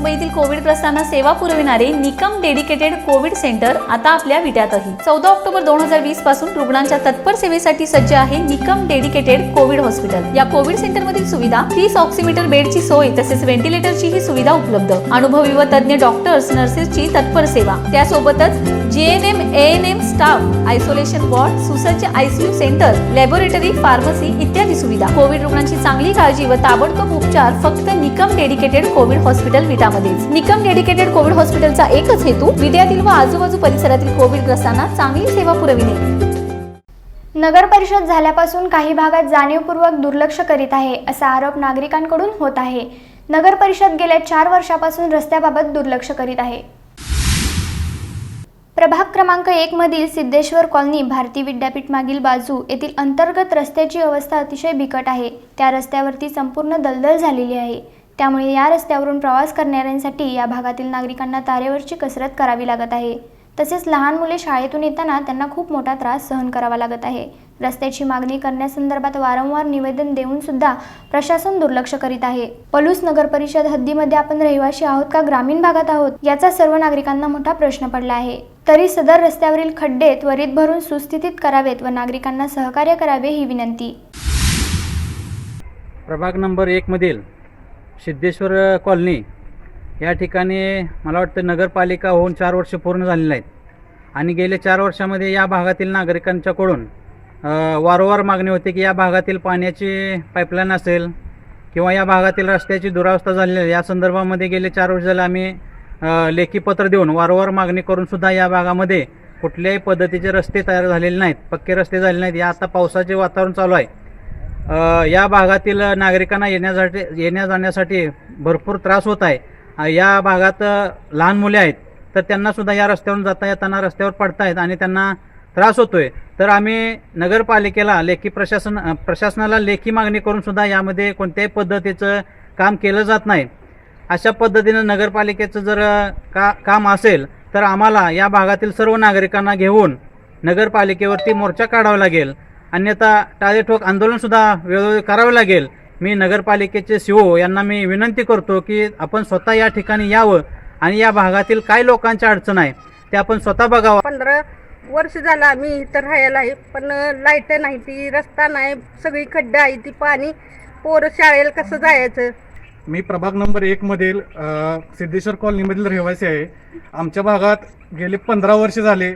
मुंबईतील कोविडग्रस्तांना सेवा पुरविणारे निकम डेडिकेटेड कोविड सेंटर आता आपल्या विट्यातही. चौदा ऑक्टोबर दोन हजार वीसपासून रुग्णांच्या तत्पर सेवेसाठी सज्ज आहे निकम डेडिकेटेड कोविड हॉस्पिटल. या कोविड सेंटरमधील सुविधा तीस ऑक्सिमीटर बेडची सोय तसेच व्हेंटिलेटरची ही सुविधा उपलब्ध. अनुभवी व तज्ज्ञ डॉक्टर्स नर्सेसची तत्पर सेवा. त्यासोबतच GNM ANM staff isolation ward सुसज्ज आयसीयू सेंटर लॅबोरेटरी फार्मसी इत्यादी सुविधा. कोविड रुग्णांची चांगली काळजी व ताबडतोब उपचार फक्त निकम डेडिकेटेड कोविड हॉस्पिटल विटामध्ये निकम डेडिकेटेड कोविड हॉस्पिटलचा एकच हेतू विद्यातील व आजूबाजू परिसरातील कोविडग्रस्तांना चांगली सेवा पुरविणे. नगर परिषद झाल्यापासून काही भागात जाणीवपूर्वक दुर्लक्ष करीत आहे असा आरोप नागरिकांकडून होत आहे. नगर परिषद गेल्या चार वर्षापासून रस्त्याबाबत दुर्लक्ष करीत आहे. प्रभाग क्रमांक एक मधील सिद्धेश्वर कॉलनी भारती विद्यापीठ मागील बाजू येथील अंतर्गत रस्त्याची अवस्था अतिशय बिकट आहे. त्या रस्त्यावरती संपूर्ण दलदल झालेली आहे. त्यामुळे या रस्त्यावरून प्रवास करणाऱ्यांसाठी या भागातील नागरिकांना तारेवरची कसरत करावी लागत आहे. तसेच लहान मुले शाळेतून येताना त्यांना खूप मोठा त्रास सहन करावा लागत आहे. रस्त्याची मागणी करण्यासंदर्भात वारंवार निवेदन देऊन सुद्धा प्रशासन दुर्लक्ष करीत आहे. पलूस नगर परिषद हद्दीमध्ये आपण रहिवासी आहोत का ग्रामीण भागात आहोत? याचा सर्व नागरिकांना मोठा प्रश्न पडला आहे. तरी सदर रस्त्यावरील खड्डे त्वरित भरून सुस्थितीत करावेत व नागरिकांना सहकार्य करावे ही विनंती. प्रभाग नंबर एकमधील सिद्धेश्वर कॉलनी या ठिकाणी मला वाटतं नगरपालिका होऊन चार वर्ष पूर्ण झालेली आहेत. आणि गेल्या चार वर्षामध्ये या भागातील नागरिकांच्याकडून वारंवार मागणी होती की या भागातील पाण्याची पाईपलाईन असेल किंवा या भागातील रस्त्याची दुरावस्था झालेली आहे. या संदर्भामध्ये गेले चार वर्ष झाले आम्ही लेखी पत्र देऊन वारंवार मागणी करून सुद्धा या भागामध्ये कुठल्याही पद्धतीचे रस्ते तयार झालेले नाहीत पक्के रस्ते झालेले नाहीत. या आता पावसाचे वातावरण चालू आहे. या भागातील नागरिकांना येण्यासाठी येण्या जाण्यासाठी भरपूर त्रास होत आहे. या भागात लहान मुले आहेत तर त्यांनासुद्धा या रस्त्यावरून जाता येताना रस्त्यावर पडतायत आणि त्यांना त्रास होतोय. तर आम्ही नगरपालिकेला लेखी प्रशासन प्रशासनाला लेखी मागणी करून सुद्धा यामध्ये कोणत्याही पद्धतीचं काम केलं जात नाही. अशा पद्धतीनं नगरपालिकेचं जर का काम असेल तर आम्हाला या भागातील सर्व नागरिकांना घेऊन नगरपालिकेवरती मोर्चा काढावा लागेल. अन्यथा टाळेठोक आंदोलनसुद्धा वेळोवेळी करावे लागेल. मी नगरपालिकेचे सीओ यांना मी विनंती करतो की आपण स्वतः या ठिकाणी यावं आणि या भागातील काय लोकांच्या अडचण आहे ते आपण स्वतः बघावं. पंधरा वर्ष झालं आम्ही इथं राहायला आहे पण लाइट नाही ती रस्ता नाही सगळी खड्डे आहे ती पाणी पोरं शाळेला कसं जायचं? मी प्रभाग नंबर एकमधील मधील सिद्धेश्वर कॉलनीमधील रहिवासी आहे. आमच्या भागात गेले पंधरा वर्ष झाले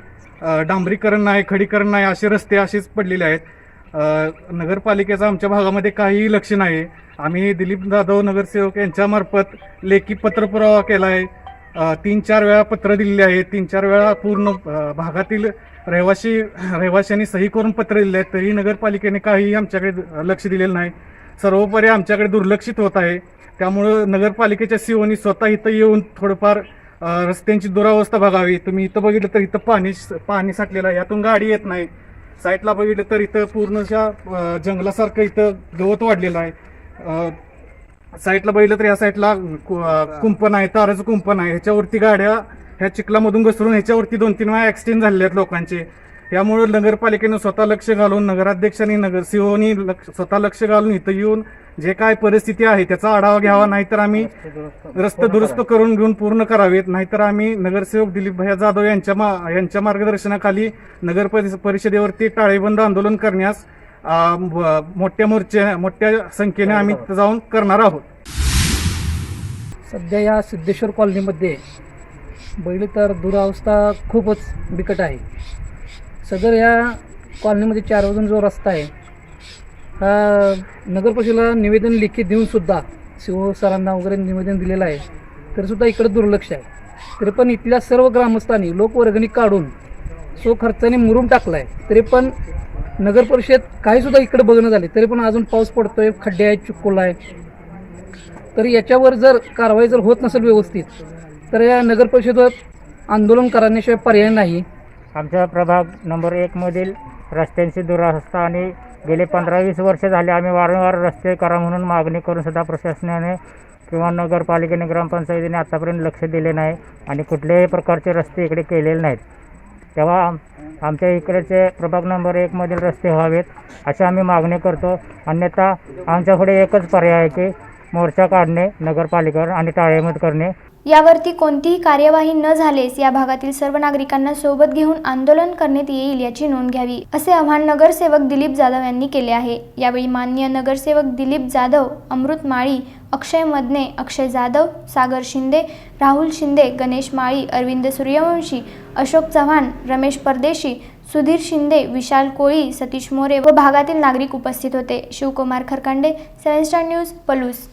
डांबरीकरण नाही खडीकरण नाही असे रस्ते असेच पडलेले आहेत. नगरपालिकेचं आमच्या भागामध्ये काहीही लक्ष नाही. आम्ही दिलीप जाधव नगरसेवक यांच्यामार्फत लेखी पत्रपुरावा केला आहे तीन चार वेळा पत्र दिलेले आहे. तीन चार वेळा पूर्ण भागातील रहिवाशी रहिवाशांनी सही करून पत्र दिले आहेत. तरी नगरपालिकेने काहीही आमच्याकडे लक्ष दिलेलं नाही. सर्वोपरी आमच्याकडे दुर्लक्षित होत आहे. त्यामुळं नगरपालिकेच्या सीओनी स्वतः इथं येऊन थोडंफार रस्त्यांची दुरावस्था बघावी. तुम्ही इथं बघितलं तर इथं पाणी पाणी साठलेलं आहे. यातून गाडी येत नाही. साईडला बघितलं तर इथं पूर्णशा जंगलासारखं इथं गवत वाढलेलं आहे. साईडला बघितलं तर या साईडला कु- कुंपण आहे ताराचं कुंपण आहे. ह्याच्यावरती गाड्या ह्या चिखलामधून घसरून ह्याच्यावरती दोन तीन वेळा ॲक्सिडेंट झालेले आहेत लोकांचे. त्यामुळे नगरपालिकेनं स्वतः लक्ष घालून नगराध्यक्षांनी नगर सीओनी स्वतः लक्ष घालून इथं येऊन जे काय परिस्थिती आहे त्याचा आढावा घ्यावा नाहीतर आम्ही रस्ते दुरुस्त करून घेऊन पूर्ण करावेत. नाहीतर आम्ही नगरसेवक दिलीप भैया जाधव यांच्या मा यांच्या मार्गदर्शनाखाली नगर परिषदेवरती टाळेबंद आंदोलन करण्यास ब- मोठ्या मोर्चे मोठ्या संख्येने आम्ही तिथं जाऊन करणार आहोत. सध्या या सिद्धेश्वर कॉलनीमध्ये बैल तर दुरावस्था खूपच बिकट आहे. सदर या कॉलनीमध्ये चार वाजून जो रस्ता आहे हा नगरपरिषदेला निवेदन लिखित देऊनसुद्धा शिव सरांना वगैरे निवेदन दिलेलं आहे. तरीसुद्धा इकडे दुर्लक्ष आहे. तरी पण इथल्या सर्व ग्रामस्थांनी लोकवर्गणी काढून सो खर्चाने मुरून टाकला आहे तरी पण नगर परिषद काहीसुद्धा इकडे बघणं झाले तरी पण अजून पाऊस पडतोय खड्डे आहेत चिक्कोल आहे. तर याच्यावर जर कारवाई जर होत नसेल व्यवस्थित तर या नगर परिषदेवर आंदोलन करण्याशिवाय पर्याय नाही. आमच्या प्रभाग नंबर एकमधील रस्त्यांची दुरावस्था आणि गेले पंधरा वीस वर्ष झाले आम्ही वारंवार रस्ते करा म्हणून मागणी करून सुद्धा प्रशासनाने किंवा नगरपालिकेने ग्रामपंचायतीने आतापर्यंत लक्ष दिले नाही आणि कुठल्याही प्रकारचे रस्ते इकडे केलेले नाहीत. तेव्हा आम आमच्या इकडचे प्रभाग नंबर एकमधील रस्ते व्हावेत अशी आम्ही मागणी करतो. अन्यथा आमच्यापुढे एकच पर्याय आहे की मोर्चा काढणे नगरपालिका आणि टाळेबंद करणे. यावरती कोणतीही कार्यवाही न झाल्यास या भागातील सर्व नागरिकांना सोबत घेऊन आंदोलन करण्यात येईल याची नोंद घ्यावी असे आव्हान नगरसेवक दिलीप जाधव यांनी केले आहे. यावेळी माननीय नगरसेवक दिलीप जाधव अमृत माळी अक्षय मदने अक्षय जाधव सागर शिंदे राहुल शिंदे गणेश माळी अरविंद सूर्यवंशी अशोक चव्हाण रमेश परदेशी सुधीर शिंदे विशाल कोळी सतीश मोरे व भागातील नागरिक उपस्थित होते. Shivkumar Kharkande seven star news Palus.